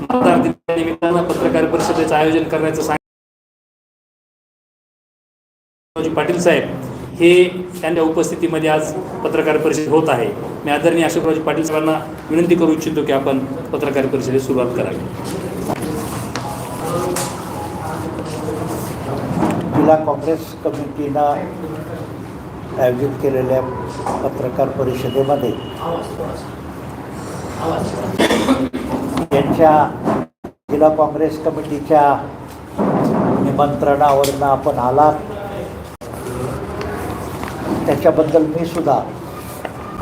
मतदार दिनानिमित्तानं पत्रकार परिषदेचं आयोजन करण्याचं सांग पाटील साहेब हे त्यांच्या उपस्थितीमध्ये आज पत्रकार परिषद होत आहे. मी आदरणीय अशोकरावजी पाटील साहेबांना विनंती करू इच्छितो की आपण पत्रकार परिषदेस सुरुवात करावी. जिल्हा काँग्रेस कमिटीनं आयोजित केलेल्या पत्रकार परिषदेमध्ये यांच्या जिल्हा काँग्रेस कमिटीच्या निमंत्रणावरनं आपण आलात. त्याच्याबद्दल मी सुद्धा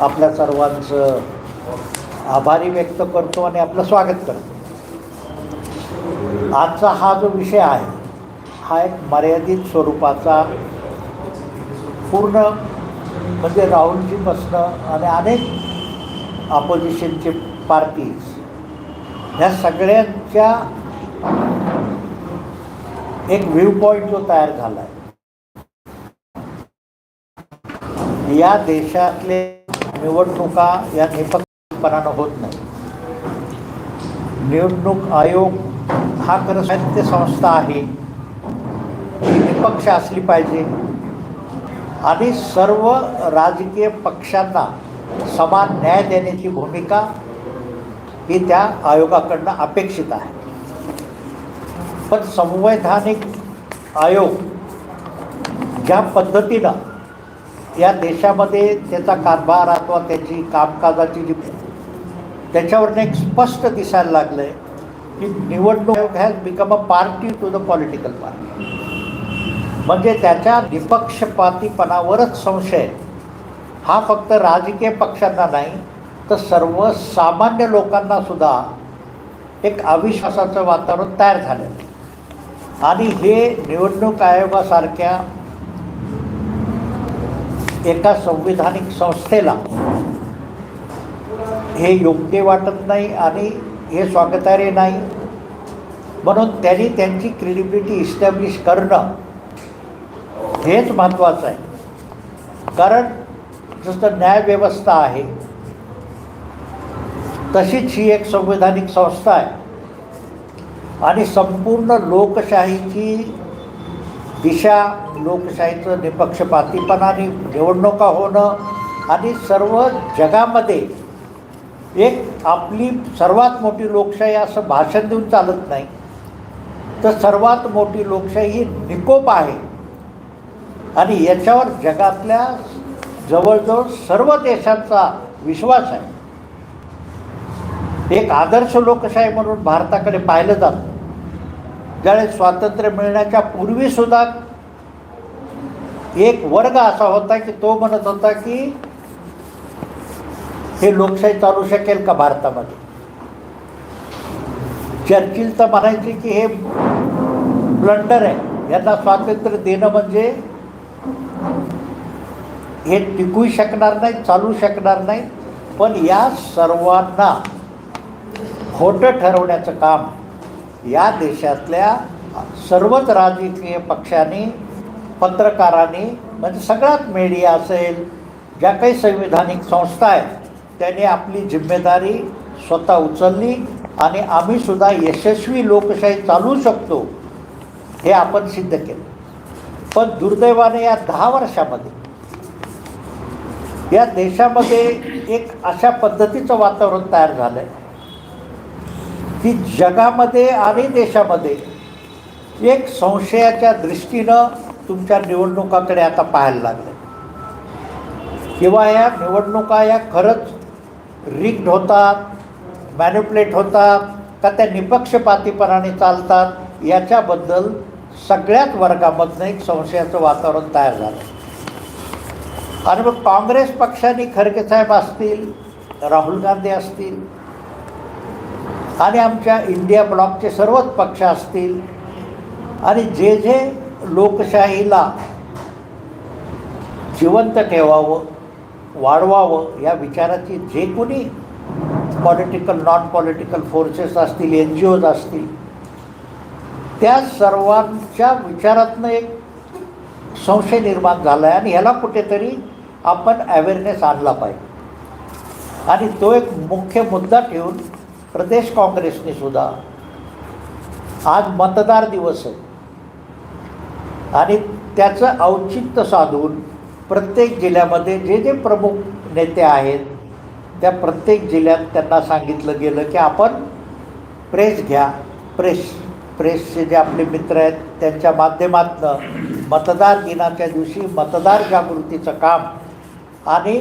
आपल्या सर्वांचं आभारी व्यक्त करतो आणि आपलं स्वागत करतो. आजचा हा जो विषय आहे हा एक मर्यादित स्वरूपाचा पूर्ण म्हणजे राहुलजी बसणं आणि अनेक आपोजिशनचे पार्टीज ह्या सगळ्यांच्या एक व्ह्यू पॉईंट जो तयार झाला आहे या देशातले निवडणुका या निपक्षपणानं होत नाही निवडणूक आयोग हा खरं साहित्य संस्था आहे. ती निपक्ष असली पाहिजे. आणि सर्व राजकीय पक्षांना समान न्याय देण्याची भूमिका ही त्या आयोगाकडनं अपेक्षित आहे. पण संवैधानिक आयोग ज्या पद्धतीनं या देशामध्ये त्याचा कारभार अथवा त्याची कामकाजाची जी त्याच्यावरनं एक स्पष्ट दिसायला लागलं आहे की निवडणूक आयोग has become a party to the political party म्हणजे त्याच्या निपक्षपातीपणावरच संशय. हा फक्त राजकीय पक्षांना नाही तर सर्वसामान्य लोकांना सुद्धा एक अविश्वासाचं वातावरण तयार झालं आणि हे निवडणूक आयोगासारख्या एका संविधानिक संस्थेला हे योग्य वाटत नाही आणि हे स्वागतार्य नाही. म्हणून त्यांनी त्यांची क्रेडिबिलिटी इस्टॅब्लिश करणं हेच महत्त्वाचं आहे. कारण जसं न्यायव्यवस्था आहे तशीच ही एक संवैधानिक संस्था आहे. आणि संपूर्ण लोकशाहीची दिशा लोकशाहीचं निपक्षपातीपणाने निवडणुका होणं आणि सर्व जगामध्ये एक आपली सर्वात मोठी लोकशाही असं भाषण देऊन चालत नाही तर सर्वात मोठी लोकशाही ही निकोप आहे. आणि याच्यावर जगातल्या जवळजवळ सर्व देशांचा विश्वास आहे. एक आदर्श लोकशाही म्हणून भारताकडे पाहिलं जातं. ज्यावेळेस स्वातंत्र्य मिळण्याच्या पूर्वीसुद्धा एक वर्ग असा होता की तो म्हणत होता की हे लोकशाही चालू शकेल का भारतामध्ये? चर्चिल तर म्हणायचे की हे ब्लंडर आहे. यांना स्वातंत्र्य देणं म्हणजे हे टिकू शकणार नाही चालू शकणार नाही. पण या सर्वांना खोटं ठरवण्याचं काम या देशातल्या सर्वच राजकीय पक्षांनी पत्रकारांनी म्हणजे सगळ्यात मीडिया असेल ज्या काही संविधानिक संस्था आहेत त्यांनी आपली जिम्मेदारी स्वतः उचलली आणि आम्हीसुद्धा यशस्वी लोकशाही चालू शकतो हे आपण सिद्ध केलं. पण दुर्दैवाने या दहा वर्षामध्ये या देशामध्ये एक अशा पद्धतीचं वातावरण तयार झालं आहे की जगामध्ये आणि देशामध्ये एक संशयाच्या दृष्टीनं तुमच्या निवडणुकाकडे आता पाहायला लागले किंवा या निवडणुका या खरंच रिग्ड होतात मॅन्युप्लेट होतात का त्या निपक्षपातीपणाने चालतात याच्याबद्दल सगळ्याच वर्गामधनं एक संशयाचं वातावरण तयार झालं. आणि मग काँग्रेस पक्षाने खरगे साहेब असतील राहुल गांधी असतील आणि आमच्या इंडिया ब्लॉकचे सर्वच पक्ष असतील आणि जे जे लोकशाहीला जिवंत ठेवावं वाढवावं या विचाराची जे कोणी पॉलिटिकल नॉन पॉलिटिकल फोर्सेस असतील एन जी ओज असतील त्या सर्वांच्या विचारातनं एक संशय निर्माण झाला आहे आणि ह्याला कुठेतरी आपण अवेअरनेस आणला पाहिजे. आणि तो एक मुख्य मुद्दा ठेवून प्रदेश काँग्रेसने सुद्धा आज मतदार दिवस आहे. आणि त्याचं औचित्य साधून प्रत्येक जिल्ह्यामध्ये जे जे प्रमुख नेते आहेत त्या प्रत्येक जिल्ह्यात त्यांना सांगितलं गेलं की आपण प्रेस घ्या. प्रेस प्रेसचे जे आपले मित्र आहेत त्यांच्या माध्यमातनं मतदार दिनाच्या दिवशी मतदार जागृतीचं काम आणि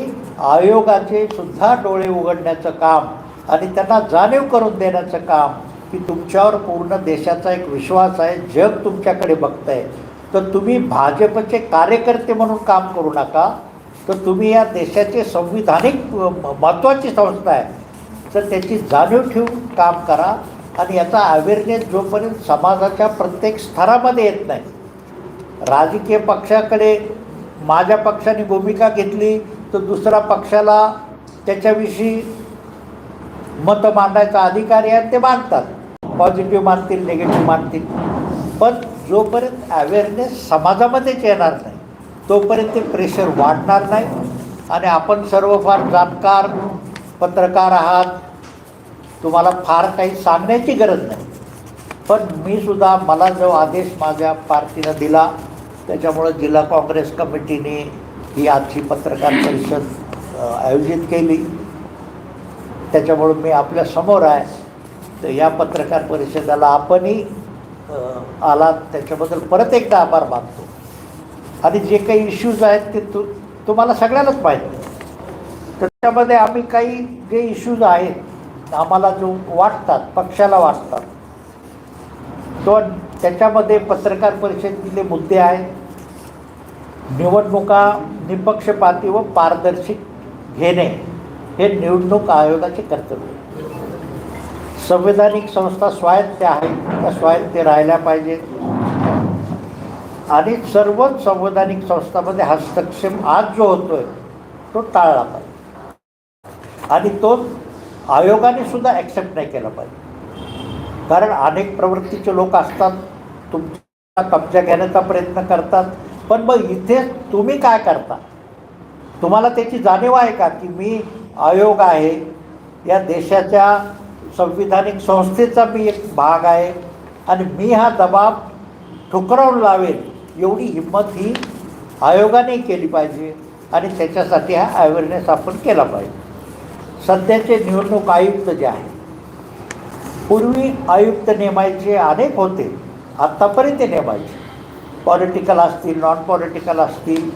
आयोगाचे सुद्धा डोळे उघडण्याचं काम आणि त्यांना जाणीव करून देण्याचं काम की तुमच्यावर पूर्ण देशाचा एक विश्वास आहे जग तुमच्याकडे बघतंय. तर तुम्ही भाजपचे कार्यकर्ते म्हणून काम करू नका. तर तुम्ही या देशाचे संविधानिक म- महत्त्वाची संस्था आहे. तर त्याची जाणीव ठेवून काम करा आणि याचा अवेअरनेस जोपर्यंत समाजाच्या प्रत्येक स्तरामध्ये येत नाही. राजकीय पक्षाकडे माझ्या पक्षाने भूमिका घेतली तर दुसऱ्या पक्षाला त्याच्याविषयी मतं मांडायचा अधिकारी आहे ते मांडतात. पॉझिटिव्ह मानतील निगेटिव्ह मानतील पण जोपर्यंत अवेअरनेस समाजामध्येच येणार नाही तोपर्यंत ते प्रेशर वाढणार नाही. आणि आपण सर्व फार जाणकार पत्रकार आहात. तुम्हाला फार काही सांगण्याची गरज नाही. पण मी सुद्धा मला जो आदेश माझ्या पार्टीनं दिला त्याच्यामुळं जिल्हा काँग्रेस कमिटीने ही आजची पत्रकार परिषद आयोजित केली. त्याच्यामुळं मी आपल्यासमोर आहे. तर या पत्रकार परिषदेला आपणही आलात. त्याच्याबद्दल परत एकदा आभार मानतो. आणि जे काही इश्यूज आहेत ते तु तुम्हाला सगळ्यांनाच माहिती तर आम्ही काही जे इश्यूज आहेत आम्हाला जो वाटतात पक्षाला वाटतात तो त्याच्यामध्ये पत्रकार परिषदेतले मुद्दे आहेत निवडणुका निपक्षपाती व पारदर्शक घेणे. हे निवडणूक आयोगाचे कर्तव्य. संवैधानिक संस्था स्वायत्त आहेत त्या स्वायत्त राहिल्या पाहिजेत. आणि सर्वच संवैधानिक संस्थामध्ये हस्तक्षेप आज जो होतोय तो टाळला पाहिजे. आणि तो आयोगाने सुद्धा ॲक्सेप्ट नाही केला पाहिजे. कारण अनेक प्रवृत्तीचे लोक असतात तुमच्या कब्जा घेण्याचा प्रयत्न करतात पण मग इथे तुम्ही काय करता? तुम्हाला त्याची जाणीव आहे का की मी आयोग आहे. या देशाच्या संविधानिक संस्थेचा मी एक भाग आहे. आणि मी हा दबाव ठुकरावून लावेल एवढी हिंमत ही आयोगाने केली पाहिजे. आणि त्याच्यासाठी हा अवेअरनेस आपण केला पाहिजे. सध्याचे निवडणूक आयुक्त जे आहेत पूर्वी आयुक्त नेमायचे अनेक होते. आत्तापर्यंत ते नेमायचे. पॉलिटिकल असतील नॉन पॉलिटिकल असतील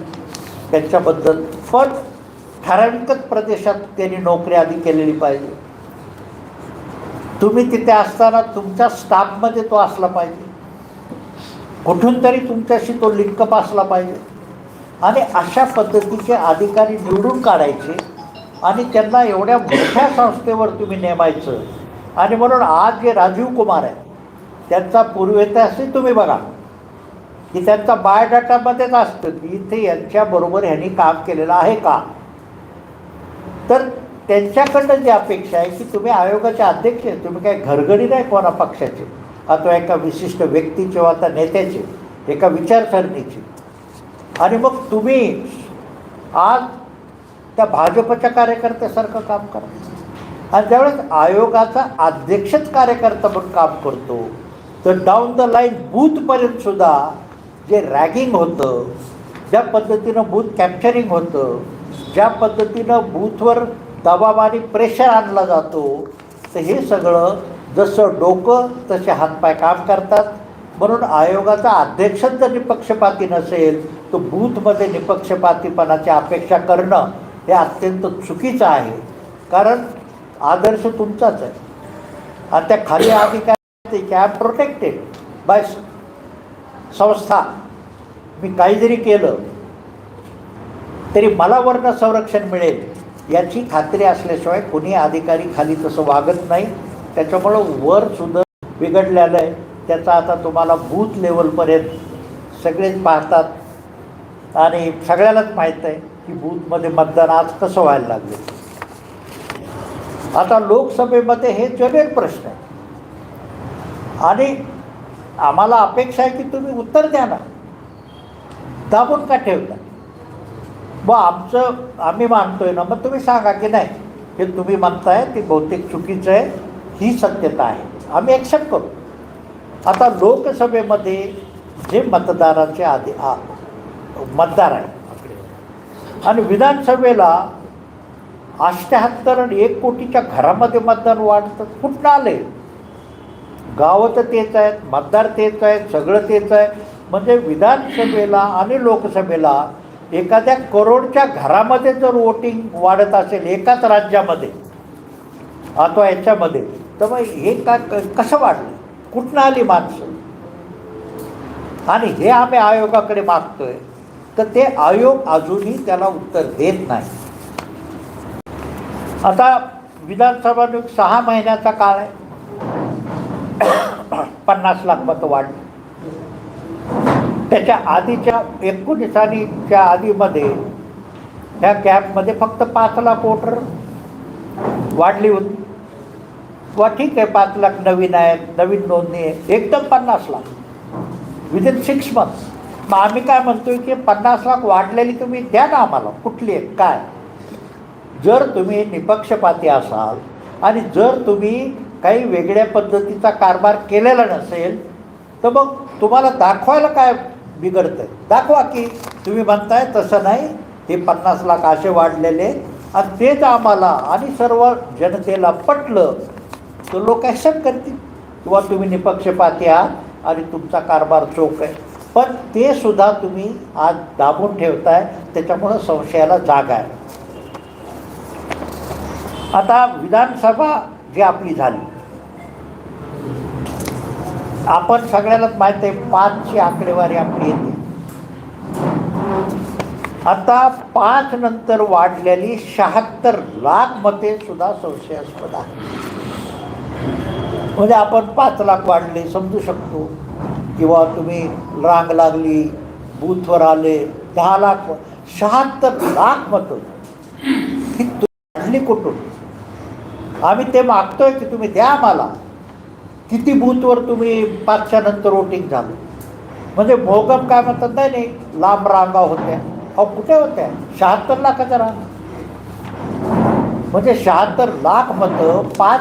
त्यांच्याबद्दल पण ठराविकच प्रदेशात त्यांनी नोकरी आधी केलेली पाहिजे. तुम्ही तिथे असताना तुमच्या स्टाफमध्ये तो असला पाहिजे. कुठून तरी तुमच्याशी तो लिंकअप असला पाहिजे. आणि अशा पद्धतीचे अधिकारी निवडून काढायचे आणि त्यांना एवढ्या मोठ्या संस्थेवर तुम्ही नेमायचं. आणि म्हणून आज जे राजीव कुमार आहे त्यांचा पूर्वेतिहासही तुम्ही बघा. की त्यांचा बायोडाटामध्येच असतं की इथे यांच्याबरोबर ह्यांनी काम केलेलं आहे का? तर त्यांच्याकडनं जी अपेक्षा आहे की तुम्ही आयोगाचे अध्यक्ष आहे तुम्ही काय घरगडी नाही कोणा पक्षाचे. अथवा एका विशिष्ट व्यक्तीचे वा आता नेत्याचे एका विचारसरणीचे. आणि मग तुम्ही आज त्या भाजपच्या कार्यकर्त्यासारखं काम करा. आणि त्यावेळेस आयोगाचा अध्यक्षच कार्यकर्ता म्हणून काम करतो तर डाऊन द लाईन बूथपर्यंत सुद्धा जे रॅगिंग होतं ज्या पद्धतीनं बूथ कॅप्चरिंग होतं ज्या पद्धतीनं बूथवर दबाव आणि प्रेशर आणला जातो तर हे सगळं जसं डोकं तसे हातपाय काम करतात. म्हणून आयोगाचा अध्यक्ष जर निपक्षपाती नसेल तर बूथमध्ये निपक्षपातीपणाची अपेक्षा करणं हे अत्यंत चुकीचं आहे. कारण आदर्श तुमचाच आहे. आणि त्या खाली अधिकारी की आय प्रोटेक्टेड बाय संस्था. मी काही जरी केलं. तरी मला वर्ण संरक्षण मिळेल याची खात्री असल्याशिवाय कोणी अधिकारी खाली तसं वागत नाही. त्याच्यामुळं वर सुद्धा बिघडलेलं आहे. त्याचा आता तुम्हाला बूथ लेवलपर्यंत सगळेच पाहतात. आणि सगळ्यालाच माहीत आहे की बूथमध्ये मतदान आज कसं व्हायला लागले. आता लोकसभेमध्ये हे जनेक प्रश्न आहे. आणि आम्हाला अपेक्षा आहे की तुम्ही उत्तर द्या ना. दाबून का ठेवता? मग आमचं आम्ही मानतोय ना मग तुम्ही सांगा की नाही. हे तुम्ही म्हणताय ती बहुतेक चुकीचं आहे ही सत्यता आहे. आम्ही ॲक्सेप्ट करू. आता लोकसभेमध्ये जे मतदारांचे आधी आ- मतदार आहे आणि विधानसभेला अष्ट्याहत्तर आणि एक कोटीच्या घरामध्ये मतदान वाढतं. कुठनं आले गावं तर तेच आहेत मतदार तेच आहेत सगळं तेच आहे. म्हणजे विधानसभेला आणि लोकसभेला एखाद्या करोडच्या घरामध्ये जर वोटिंग वाढत असेल एकाच राज्यामध्ये अथवा याच्यामध्ये तर मग हे का कसं वाढलं? कुठनं आली माणसं? आणि हे आम्ही आयोगाकडे मागतोय. तर ते आयोग अजूनही त्याला उत्तर देत नाही. आता विधानसभा सहा महिन्याचा काळ आहे. पन्नास लाख मतं वाढली. त्याच्या आधीच्या एकोणीस आणिच्या आधीमध्ये ह्या कॅबमध्ये फक्त पाच लाख वोटर वाढली होती. वा ठीक आहे पाच लाख नवीन आहेत नवीन नोंदणी आहे. एकदम पन्नास लाख. विदिन सिक्स मंथ्स मग आम्ही काय म्हणतोय की पन्नास लाख वाढलेली तुम्ही द्या ना आम्हाला. कुठली आहे? काय? जर तुम्ही निपक्षपाती असाल आणि जर तुम्ही काही वेगळ्या पद्धतीचा कारभार केलेला नसेल तर मग तुम्हाला दाखवायला काय बिघडतं दाखवा की तुम्ही म्हणताय तसं नाही हे पन्नास लाख असे वाढलेले आणि तेच आम्हाला आणि सर्व जनतेला पटलं तर लोक ॲक्सेप्ट करतील. किंवा तुम्ही निपक्षपाती आहात आणि तुमचा कारभार चोख आहे. पण ते सुद्धा तुम्ही आज दाबून ठेवताय त्याच्यामुळं संशयाला जागा आहे. आता विधानसभा जी आपली झाली आपण सगळ्यालाच माहिती आहे पाचची आकडेवारी आपली येते. आता पाच नंतर वाढलेली शहात्तर लाख मते सुद्धा संशयास्पद आहे म्हणजे आपण पाच लाख वाढले समजू शकतो. किंवा तुम्ही रांग लागली बूथवर आले दहा लाख शहात्तर लाख मतं. ही वाढली कुठून? आम्ही ते मागतोय की तुम्ही द्या आम्हाला. किती बूथवर तुम्ही पाचच्या नंतर वोटिंग झालं? म्हणजे मोगम काय म्हणतात नाही नाही लांब रांगा होत्या. अहो कुठे होत्या? शहात्तर लाखाच्या रांगा. म्हणजे शहात्तर लाख मतं पाच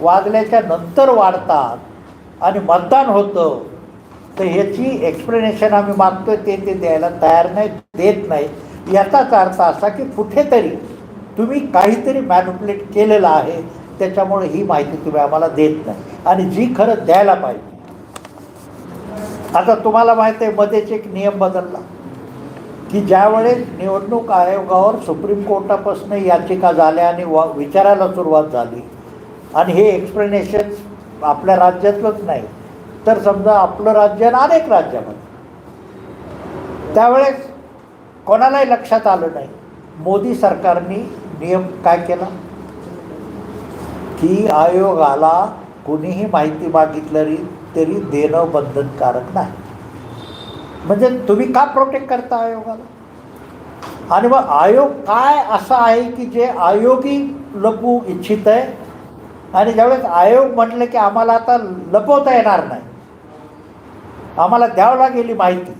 वाजल्याच्या नंतर वाढतात आणि मतदान होतं. तर ह्याची एक्सप्लेनेशन आम्ही मागतोय ते ते द्यायला तयार नाही देत नाही. याचाच अर्थ असा की कुठेतरी तुम्ही काहीतरी मॅन्युपुलेट केलेलं आहे. त्याच्यामुळे ही माहिती तुम्ही आम्हाला देत नाही. आणि जी खरं द्यायला पाहिजे. आता तुम्हाला माहीत आहे मध्येच एक नियम बदलला. की ज्यावेळेस निवडणूक आयोगावर सुप्रीम कोर्टापासून याचिका झाल्या आणि वा विचारायला सुरुवात झाली आणि हे एक्सप्लेनेशन आपल्या राज्यातलंच नाही तर समजा आपलं राज्य आणि अनेक राज्यामध्ये. त्यावेळेस कोणालाही लक्षात आलं नाही. मोदी सरकारने नियम काय केला? की आयोगाला कुणीही माहिती मागितली तरी देणं बंधनकारक नाही. म्हणजे तुम्ही का प्रोटेक्ट करता आयोगाला? आणि मग आयोग काय असा आहे की जे आयोगी लपवू इच्छित आहे? आणि ज्यावेळेस आयोग म्हटलं की आम्हाला आता लपवता येणार नाही आम्हाला द्यावं लागेली माहिती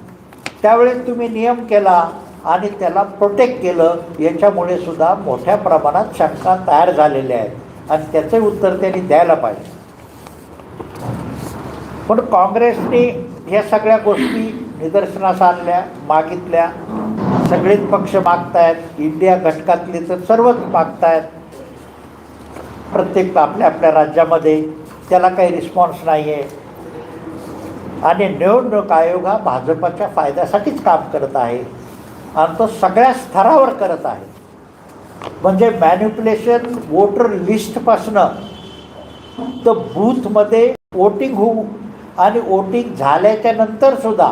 त्यावेळेस तुम्ही नियम केला आणि त्याला प्रोटेक्ट केलं याच्यामुळे सुद्धा मोठ्या प्रमाणात शंका तयार झालेल्या आहेत. आणि त्याचे उत्तर त्यांनी द्यायला पाहिजे. पण काँग्रेसने ह्या सगळ्या गोष्टी निदर्शनास आणल्या मागितल्या. सगळेच पक्ष मागतायत. इंडिया घटकातले तर सर्वच मागतायत. प्रत्येक आपल्या आपल्या राज्यामध्ये. त्याला काही रिस्पॉन्स नाही आहे आणि निवडणूक आयोग हा भाजपाच्या फायद्यासाठीच काम करत आहे. आणि तो सगळ्या स्तरावर करत आहे. म्हणजे मॅन्युप्युलेशन वोटर लिस्टपासनं तर बूथमध्ये वोटिंग होऊ आणि वोटिंग झाल्याच्या नंतरसुद्धा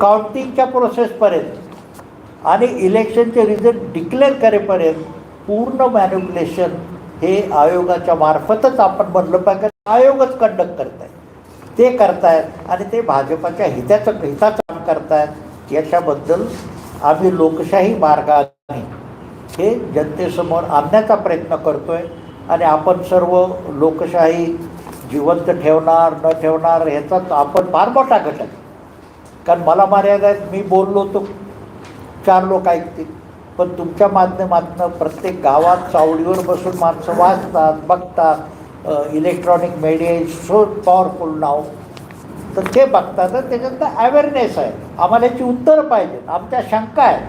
काउंटिंगच्या प्रोसेसपर्यंत आणि इलेक्शनचे रिझल्ट डिक्लेअर करेपर्यंत पूर्ण मॅन्युप्युलेशन हे आयोगाच्या मार्फतच आपण म्हणलं पाहिजे. आयोगच कंडक्ट करत आहे ते करतायत आणि ते भाजपाच्या हिताचं हिताचं काम करतायत. याच्याबद्दल आम्ही लोकशाही मार्गाने हे जनतेसमोर आणण्याचा प्रयत्न करतो आहे आणि आपण सर्व लोकशाही जिवंत ठेवणार न ठेवणार ह्याचा आपण फार मोठा घटक कारण मला मर्यादा आहेत मी बोललो तो चार लोक ऐकतील. पण तुमच्या माध्यमातून प्रत्येक गावात चावडीवर बसून माणसं वाचतात बघतात. Electronic media is so powerful नाव तर ते बघतात. त्याच्यात अवेअरनेस आहे? आम्हाला याची उत्तरं पाहिजेत. आमच्या शंका आहेत.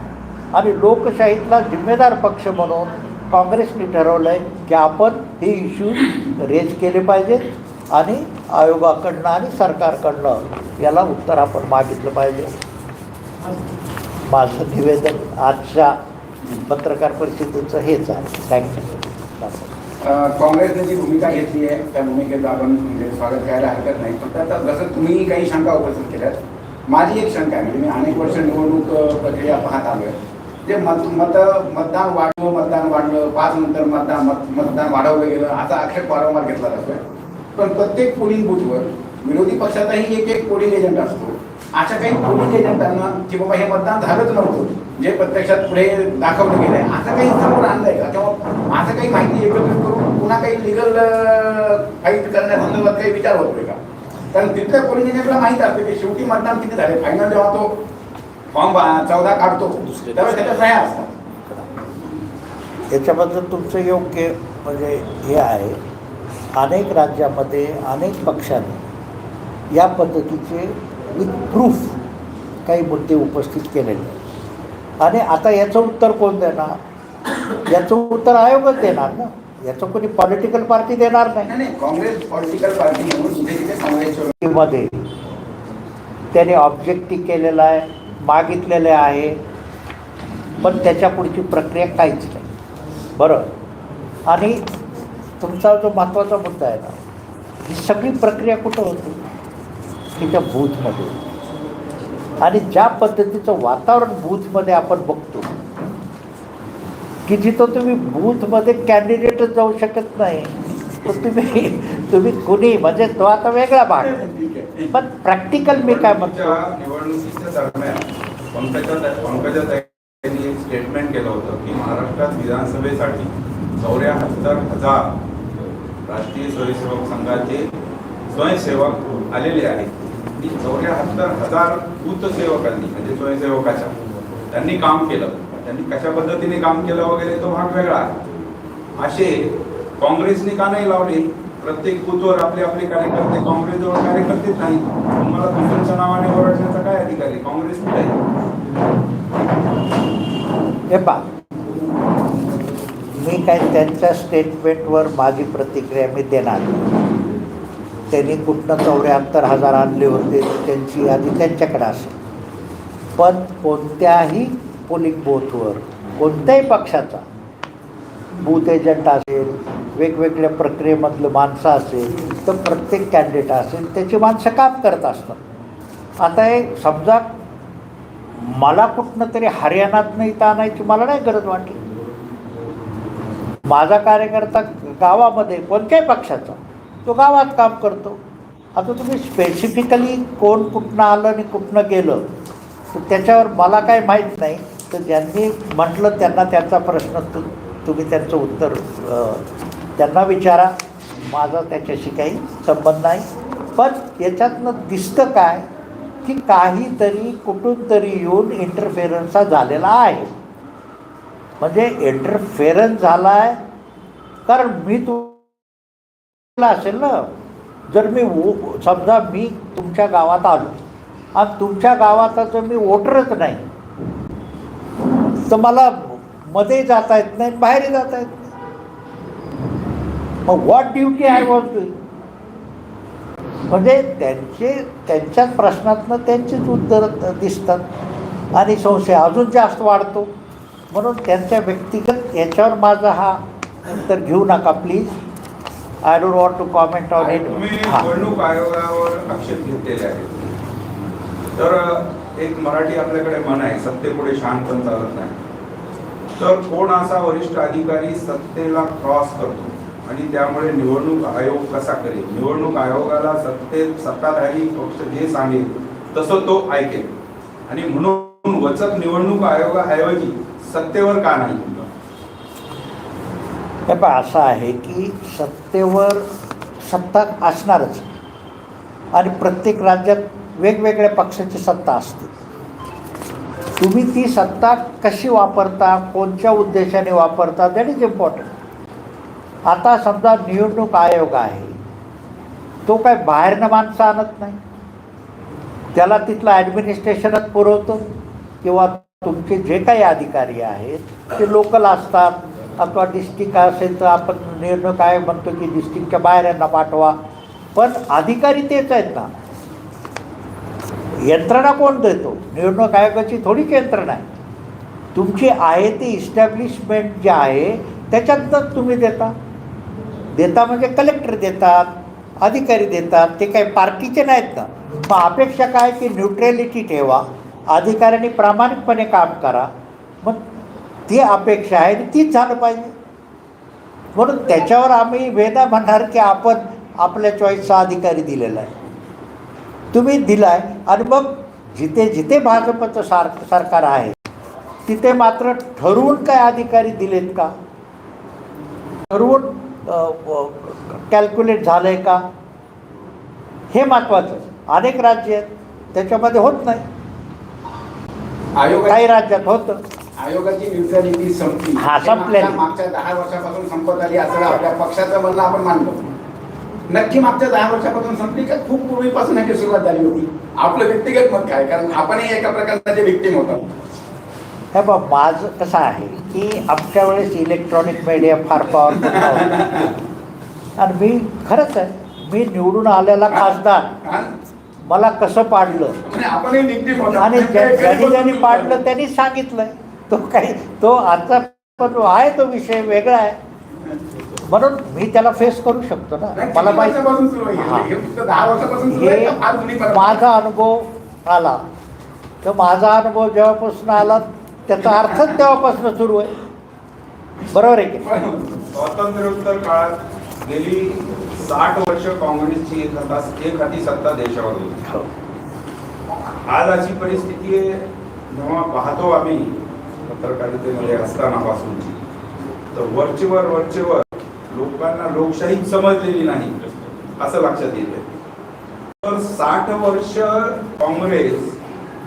आणि लोकशाहीतला जिम्मेदार पक्ष म्हणून काँग्रेसने ठरवलं आहे की आपण हे इश्यू रेज केले पाहिजेत आणि आयोगाकडनं आणि सरकारकडनं याला उत्तर आपण मागितलं पाहिजे. माझं निवेदन आजच्या पत्रकार परिषदेचं हेच आहे. थँक्यू काँग्रेसने जी भूमिका घेतली आहे त्या भूमिकेचं आपण म्हणजे स्वागत करायला हरकत नाही. पण आता जसं तुम्ही काही शंका उपस्थित केल्यात माझी एक शंका आहे म्हणजे मी अनेक वर्ष निवडणूक प्रक्रिया पाहत आलो आहे जे मत मत मतदान वाढलं मतदान वाढलं पाच नंतर मतदान मत मतदान वाढवलं गेलं असा आक्षेप वारंवार घेतला जातोय. पण प्रत्येक पोलिंग बूथवर विरोधी पक्षाचाही एक एक पोलिंग एजंट असतो. अशा काही पोलिंग एजंटांना की बाबा हे मतदान झालंच नव्हतं जे प्रत्यक्षात पुढे दाखवलं गेलंय असं काही समोर आणलंय का? किंवा असं काही माहिती एकत्रित करून पुन्हा काही लिगल फाईट करण्यासंदर्भात काही विचार होतोय का? कारण तिथल्या पोलिंग एजंटला माहीत असतं की शेवटी मतदान किती झाले फायनल जेव्हा तो फॉर्म चौदा काढतो. त्यावेळेस त्याच्या सह्या असतात. याच्याबद्दल तुमचं योग्य म्हणजे हे आहे. अनेक राज्यामध्ये अनेक पक्षांनी या पद्धतीचे विथ प्रूफ काही मुद्दे उपस्थित केलेले आहेत. आणि आता याचं उत्तर कोण देणार? याचं उत्तर आयोगच देणार ना? याचं कोणी पॉलिटिकल पार्टी देणार नाही. नाही नाही काँग्रेस पॉलिटिकल पार्टी म्हणून मध्ये त्याने ऑब्जेक्टिव्ह केलेलं आहे. मागितलेले आहे. पण त्याच्या पुढची प्रक्रिया काहीच नाही. बरं? आणि तुमचा जो महत्त्वाचा मुद्दा आहे ना ही सगळी प्रक्रिया कुठं होती? तिच्या बूथमध्ये. आणि ज्या पद्धतीचं वातावरण बूथमध्ये आपण बघतो की जिथं तुम्ही बूथमध्ये कॅन्डिडेटच जाऊ शकत नाही तुम्ही तुम्ही कुणी? म्हणजे तो आता वेगळा भाग. आहे. पण प्रॅक्टिकल मी काय म्हणतो? निवडणुकीच्या दरम्यान पंकजा पंकजाताईंनी एक स्टेटमेंट केलं होतं की महाराष्ट्रात विधानसभेसाठी चौऱ्याहत्तर हजार राष्ट्रीय स्वयंसेवक संघाचे स्वयंसेवक आलेले आहेत. आणि चौऱ्याहत्तर हजार बूथ सेवकांनी म्हणजे स्वयंसेवकाच्या त्यांनी काम केलं. त्यांनी कशा पद्धतीने काम केलं वगैरे तो भाग वेगळा असे काँग्रेसने का नाही लावले? प्रत्येक बूथवर आपले आपले कार्यकर्ते काँग्रेसजवळ कार्यकर्तेच नाही तुम्हाला दुसऱ्याच्या नावाने ओरडण्याचा काय अधिकार? आहे काँग्रेस कुठे आहे. हे पा मी काय त्यांच्या स्टेटमेंटवर माझी प्रतिक्रिया मी देणार त्यांनी कुठनं चौऱ्याहत्तर हजार आणले होते त्यांची यादी त्यांच्याकडे असेल. पण कोणत्याही पोलिंग बूथवर कोणत्याही पक्षाचा बूथ एजंट असेल वेगवेगळ्या प्रक्रियेमधलं माणसं असेल तर प्रत्येक कॅन्डिडेट असेल त्याची माणसं काम करत असतात. आता हे समजा मला कुठनं तरी हरियाणातनं इथं आणायची मला नाही गरज वाटली. माझा कार्यकर्ता गावामध्ये कोणत्याही पक्षाचा तो गावात काम करतो. आता तुम्ही स्पेसिफिकली कोण कुठनं आलं आणि कुठनं गेलं तर त्याच्यावर मला काय माहीत नाही. तर ज्यांनी म्हटलं त्यांना त्यांचा प्रश्न तु तुम्ही त्यांचं उत्तर त्यांना विचारा. माझा त्याच्याशी काही संबंध नाही. पण याच्यातनं दिसतं काय की काहीतरी कुठून तरी येऊन इंटरफेरन्स हा झालेला आहे. म्हणजे इंटरफेरन्स झाला आहे कारण मी तुला असेल ना जर मी वो समजा मी तुमच्या गावात आलो आणि तुमच्या गावात जर मी वोटरच नाही तर मला मध्ये जाता येत नाही बाहेर जाता येत नाही. मग what duty I was doing म्हणजे त्यांचे त्यांच्याच प्रश्नातनं त्यांचीच उत्तरं दिसतात. आणि संशय अजून जास्त वाढतो. म्हणून त्यांच्या व्यक्तिगत याच्यावर माझा हा उत्तर घेऊ नका please I don't want to comment on it हां. निवडणूक आयोगावर आक्षेप घेतलेले आहेत. तर एक मराठी आपल्याकडे मन आहे सत्तेपुढे शान पण चालत नाही. तर कोण असा वरिष्ठ अधिकारी सत्तेला क्रॉस करतो? आणि त्यामुळे निवडणूक आयोग कसा करेल? निवडणूक आयोगाला सत्तेत सत्ताधारी पक्ष जे सांगेल तसं तो ऐकेल. आणि म्हणून वचक निवडणूक आयोगाऐवजी सत्तेवर का नाही? असं आहे की सत्तेवर सत्ता असणारच. आणि प्रत्येक राज्यात वेगवेगळ्या पक्षाची सत्ता असते. तुम्ही ती सत्ता कशी वापरता कोणत्या उद्देशाने वापरता दॅट इज इम्पॉर्टंट आता समजा निवडणूक आयोग आहे. तो काय बाहेरनं माणसं आणत नाही. त्याला तिथलं ॲडमिनिस्ट्रेशनच पुरवतं किंवा तुमचे जे काही अधिकारी आहेत ते लोकल असतात अथवा डिस्ट्रिक्ट असेल तर आपण निवडणूक आयोग म्हणतो की डिस्ट्रिक्टच्या बाहेर यांना पाठवा. पण अधिकारी तेच आहेत ना. यंत्रणा कोण देतो? निवडणूक आयोगाची थोडीच यंत्रणा आहे. तुमची आहे ती इस्टॅब्लिशमेंट जे आहे त्याच्यातच तुम्ही देता देता म्हणजे कलेक्टर देतात अधिकारी देतात ते काही पार्टीचे नाहीत ना. मग अपेक्षा काय की न्यूट्रॅलिटी ठेवा अधिकाऱ्यांनी प्रामाणिकपणे काम करा. मग ती अपेक्षा आहे तीच झालं पाहिजे. म्हणून त्याच्यावर आम्ही वेदा म्हणणार की आपण आपल्या चॉईसचा अधिकारी दिलेला आहे. तुम्ही दिलाय आणि मग जिथे जिथे भाजपचं सार सरकार आहे तिथे मात्र ठरवून काय अधिकारी दिलेत का? ठरवून कॅल्क्युलेट झालं आहे का? हे महत्त्वाचं अनेक राज्य आहेत त्याच्यामध्ये होत नाही. आयोगाची काही राज्यात होतं. आयोगाची न्यूट्रॅलिटी संपली. हा, संपलेली. मागच्या- दहा वर्षापासून संपत आली असं आपल्या पक्षाचं म्हणणं आपण मानलो. नक्की मागच्या दहा वर्षापासून संपली का? खूप पूर्वीपासून ह्याची सुरुवात झाली होती. आपलं व्यक्तिगत मत काय? कारण आपणही एका प्रकारचे विक्टीम होतो हे बघ माझं कसं आहे की आमच्या वेळेस इलेक्ट्रॉनिक मीडिया फार पॉवरफुल आणि मी खरंच आहे मी निवडून आलेला खासदार? मला कसं पाडलं? आणि ज्या- ज्यांनी ज्यांनी पाडलं त्यांनीच सांगितलंय. तो काही तो आजचा पण आहे तो विषय वेगळा आहे. म्हणून मी त्याला फेस करू शकतो ना मला माहिती? माझा अनुभव आला तर माझा अनुभव जेव्हापासून आला त्याचा अर्थच तेव्हापासून सुरू आहे बरोबर आहे की? स्वातंत्र्योत्तर काळात गेली साठ वर्ष काँग्रेसची एक हाता एक हाती सत्ता देशावर होती हो. आज अशी परिस्थिती आहे जेव्हा पाहतो आम्ही पत्रकारितेमध्ये असतानापासूनची तर वरचेवर वरचेवर लोकांना लोकशाही समजलेली नाही असं लक्षात येते तर साठ वर्ष काँग्रेस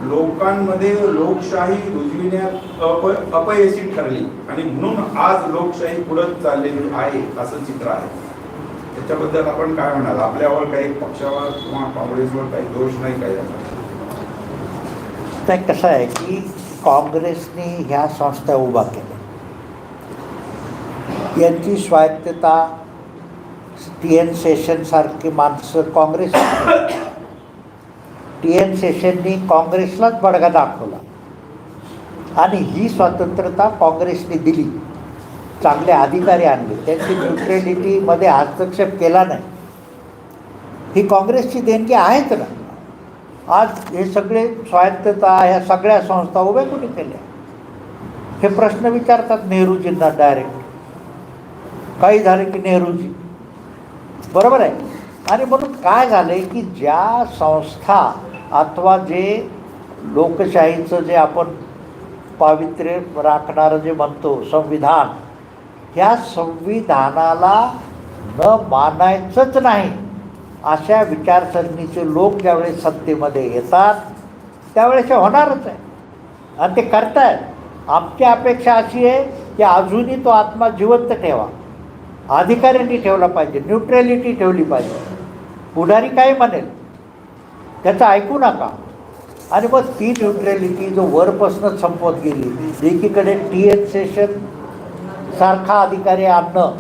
लोकांमध्ये लोकशाही रुजविण्यात अप अपयशी ठरली आणि म्हणून आज लोकशाही पुढत चाललेली आहे असं चित्र आहे. त्याच्याबद्दल आपण काय म्हणाल? आपल्यावर काही पक्षावर किंवा काँग्रेसवर काही दोष नाही काही कसं आहे की काँग्रेसने ह्या संस्था उभा केल्या. यांची स्वायत्तता टी एन सेशनसारखी माणसं काँग्रेस टी एन सेशननी काँग्रेसलाच बडगा दाखवला. आणि ही स्वतंत्रता काँग्रेसने दिली. चांगले अधिकारी आणले. त्यांची न्यूट्रॅलिटीमध्ये हस्तक्षेप केला नाही. ही काँग्रेसची देणगी आहेच ना. आज हे सगळे स्वायत्तता ह्या सगळ्या संस्था उभ्या कुठे केल्या? हे प्रश्न विचारतात नेहरूजींना डायरेक्ट काही झाले की नेहरूजी. बरोबर आहे? आणि म्हणून काय झालं आहे की ज्या संस्था अथवा जे लोकशाहीचं जे आपण पावित्र्य राखणारं जे म्हणतो संविधान ह्या संविधानाला न मानायचंच नाही अशा विचारसरणीचे लोक ज्यावेळेस सत्तेमध्ये येतात त्यावेळेस हे होणारच आहे. आणि ते करतायत. आमची अपेक्षा अशी आहे की अजूनही तो आत्मा जिवंत ठेवा. अधिकाऱ्यांनी ठेवला पाहिजे न्यूट्रॅलिटी ठेवली पाहिजे. पुढारी काय म्हणेल? त्याचं ऐकू नका. आणि मग ती न्यूट्रॅलिटी जो वरपासूनच संपवत गेली एकीकडे टी एन सेशन सारखा अधिकारी आणणं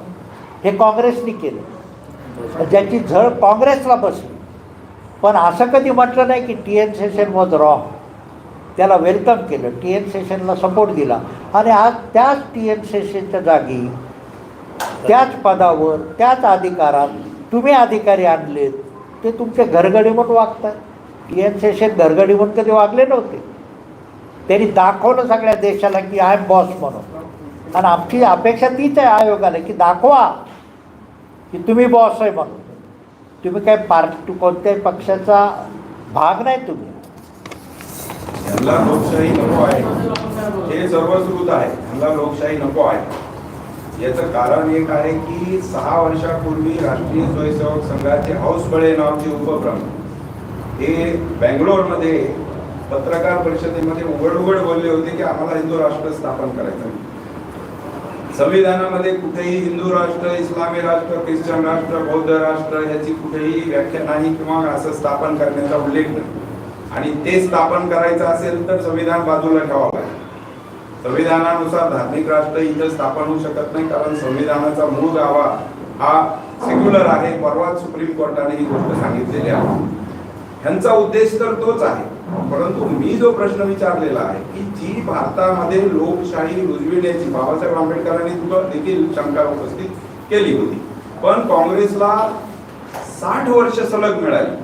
हे काँग्रेसनी केलं. ज्याची झळ काँग्रेसला बसली. पण असं कधी म्हटलं नाही की T N Seshan was wrong त्याला वेलकम केलं. टी एन सेशनला सपोर्ट दिला. आणि आज त्याच टी एन सेशनच्या जागी त्याच पदावर त्याच अधिकारात तुम्ही अधिकारी आणलेत. ते तुमचे घरगडी म्हणून वागतात. टी एन सेशन घरगडी म्हणून कधी वागले नव्हते. त्यांनी दाखवलं सगळ्या देशाला की आय एम बॉस म्हणून. आणि आमची अपेक्षा तीच आहे आयोगाला की दाखवा की तुम्ही बॉस आहे म्हणून. तुम्ही काय पार्टी कोणत्याही पक्षाचा भाग नाही तुम्ही. लोकशाही नको आहे. हे सर्वश्रुत आहे. लोकशाही नको आहे. याचं कारण एक आहे की सहा वर्षापूर्वी राष्ट्रीय स्वयंसेवक संघाचे हाऊस बळे नावाचे उपक्रम हे बँगलोरमध्ये पत्रकार परिषदेमध्ये उघड उघड बोलले होते की आम्हाला हिंदू राष्ट्र स्थापन करायचं संविधानामध्ये कुठेही हिंदू राष्ट्र इस्लामी राष्ट्र ख्रिश्चन राष्ट्र बौद्ध राष्ट्र याची कुठेही व्याख्या नाही किंवा असं स्थापन करण्याचा उल्लेख नाही. आणि ते स्थापन करायचं असेल तर संविधान बाजूला ठेवावं लागेल. संविधानानुसार धार्मिक राष्ट्र इथं स्थापन होऊ शकत नाही कारण संविधानाचा मूळ गावा हा सेक्युलर आहे. परवाच सुप्रीम कोर्टाने ही गोष्ट सांगितलेली आहे. ह्यांचा उद्देश तर तोच आहे. परंतु मी जो प्रश्न विचारलेला आहे की जी भारतामध्ये लोकशाही रुजविण्याची बाबासाहेब आंबेडकरांनी देखील शंका उपस्थित केली होती. पण काँग्रेसला साठ वर्ष सलग मिळाली.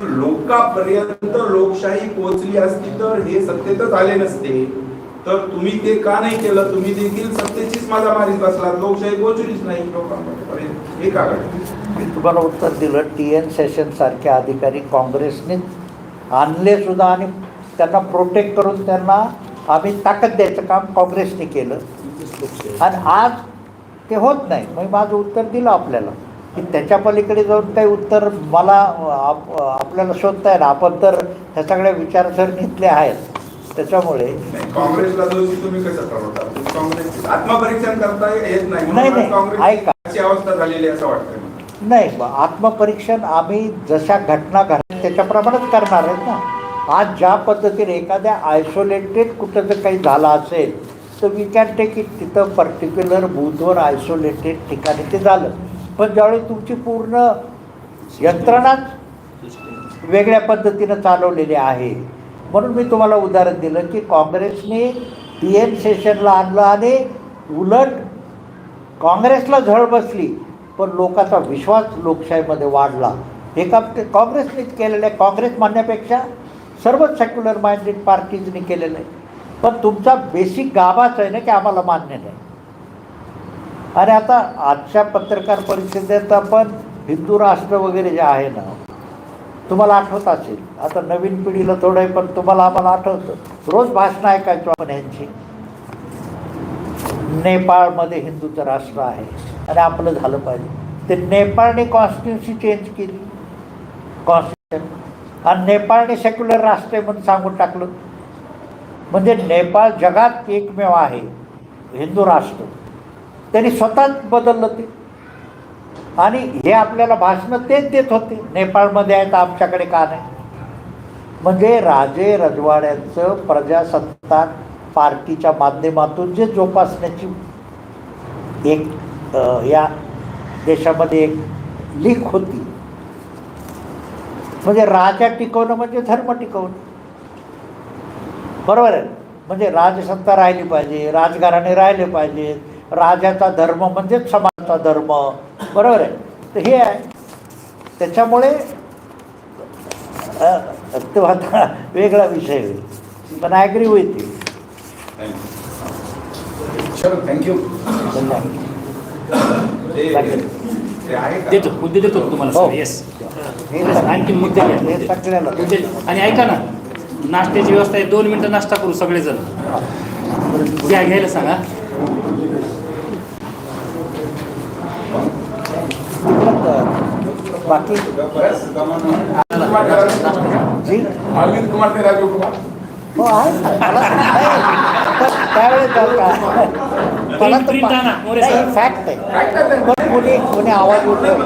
लोकांपर्यंत लोकशाही पोहोचली असती तर हे सत्तेतच आले नसते. तर तुम्ही ते का नाही केलं? तुम्ही देखील सत्तेचीच माझा मारीत बसला लोकशाही पोहोचलीच नाही लोकांपर्यंत हे का मी तुम्हाला उत्तर दिलं टी एन सेशन सारखे अधिकारी काँग्रेसने आणले सुद्धा आणि त्यांना प्रोटेक्ट करून त्यांना आम्ही ताकद द्यायचं काम काँग्रेसने केलं. आणि आज ते होत नाही. मग माझं उत्तर दिलं आपल्याला. की त्याच्या पलीकडे जाऊन काही उत्तर मला आप आपल्याला शोधता येईल आपण तर ह्या सगळ्या विचारसरणीतले आहेत. त्याच्यामुळे नाही, काँग्रेसला दोषी तुम्ही कसं ठरवता तुम्ही काँग्रेस आत्मपरीक्षण करता येत नाही नाही, म्हणून नाही, काँग्रेस ऐका. अशी अवस्था झालेली असं वाटतं. नाही आत्मपरीक्षण आम्ही जशा घटना घडतात त्याच्याप्रमाणेच करणार आहेत ना आज ज्या पद्धतीने एखाद्या आयसोलेटेड कुठं जर काही झालं असेल तर वी कॅन टेक इट तिथं पर्टिक्युलर बूथवर आयसोलेटेड ठिकाणी ते झालं पण ज्यावेळी तुमची पूर्ण यंत्रणाच वेगळ्या पद्धतीनं चालवलेली आहे म्हणून मी तुम्हाला उदाहरण दिलं की काँग्रेसने टी एन सेशनला आणलं आणि उलट काँग्रेसला झळ बसली पण लोकांचा विश्वास लोकशाहीमध्ये वाढला. हे काम ते काँग्रेसनेच केलेलं आहे काँग्रेस म्हणण्यापेक्षा सर्वच सेक्युलर माइंडेड पार्टीजनी केलेलं आहे. पण तुमचा बेसिक गाभाच आहे ना की आम्हाला मान्य नाही. आणि आता आजच्या पत्रकार परिषदेत आपण हिंदू राष्ट्र वगैरे जे आहे ना तुम्हाला आठवत असेल. आता नवीन पिढीला थोडं आहे पण तुम्हाला आम्हाला आठवतं. रोज भाषणं ऐकायचो आपण यांची. नेपाळमध्ये हिंदूचं राष्ट्र आहे. आणि आपलं झालं पाहिजे. ते नेपाळने कॉन्स्टिट्युन्सी चेंज केली. कॉन्स्टिट्युशन आणि नेपाळने सेक्युलर राष्ट्र आहे म्हणून सांगून टाकलं. म्हणजे नेपाळ जगात एकमेव आहे. हिंदू राष्ट्र. त्यांनी स्वतःच बदललं ते. आणि हे आपल्याला भाषणं तेच देत होते. नेपाळमध्ये आहेत आमच्याकडे का नाही? म्हणजे राजे रजवाड्यांचं प्रजासत्ताक पार्टीच्या माध्यमातून जे जोपासण्याची एक या देशामध्ये एक लीक होती. म्हणजे राजा टिकवणं म्हणजे धर्म टिकवणं. बरोबर आहे? म्हणजे राजसत्ता राहिली पाहिजे राजघराणे राहिले पाहिजे राजाचा धर्म म्हणजेच समाजाचा धर्म. बरोबर आहे? तर हे आहे. त्याच्यामुळे अ, तो आता वेगळा विषय होईल पण ॲग्री होईल ती चलो थँक्यू? देतो मुद्दे देतो तुम्हाला येस हे आणखी मुद्दे आणि ऐका ना नाश्त्याची व्यवस्था आहे दोन मिनिटं नाश्ता करू सगळेजण. घ्या घ्यायला सांगा. बाकी बस गमन अरविंद कुमार कराड. जी? अरविंद कुमार ते राजीव कुमार। हो आहे मला नाही, पण त्यावेळेस जर का मला तर प्रिंट आणा, मोरे नाही, साहेब. फॅक्ट आहे काय करताय? पण कुणी कुणी आवाज उठवला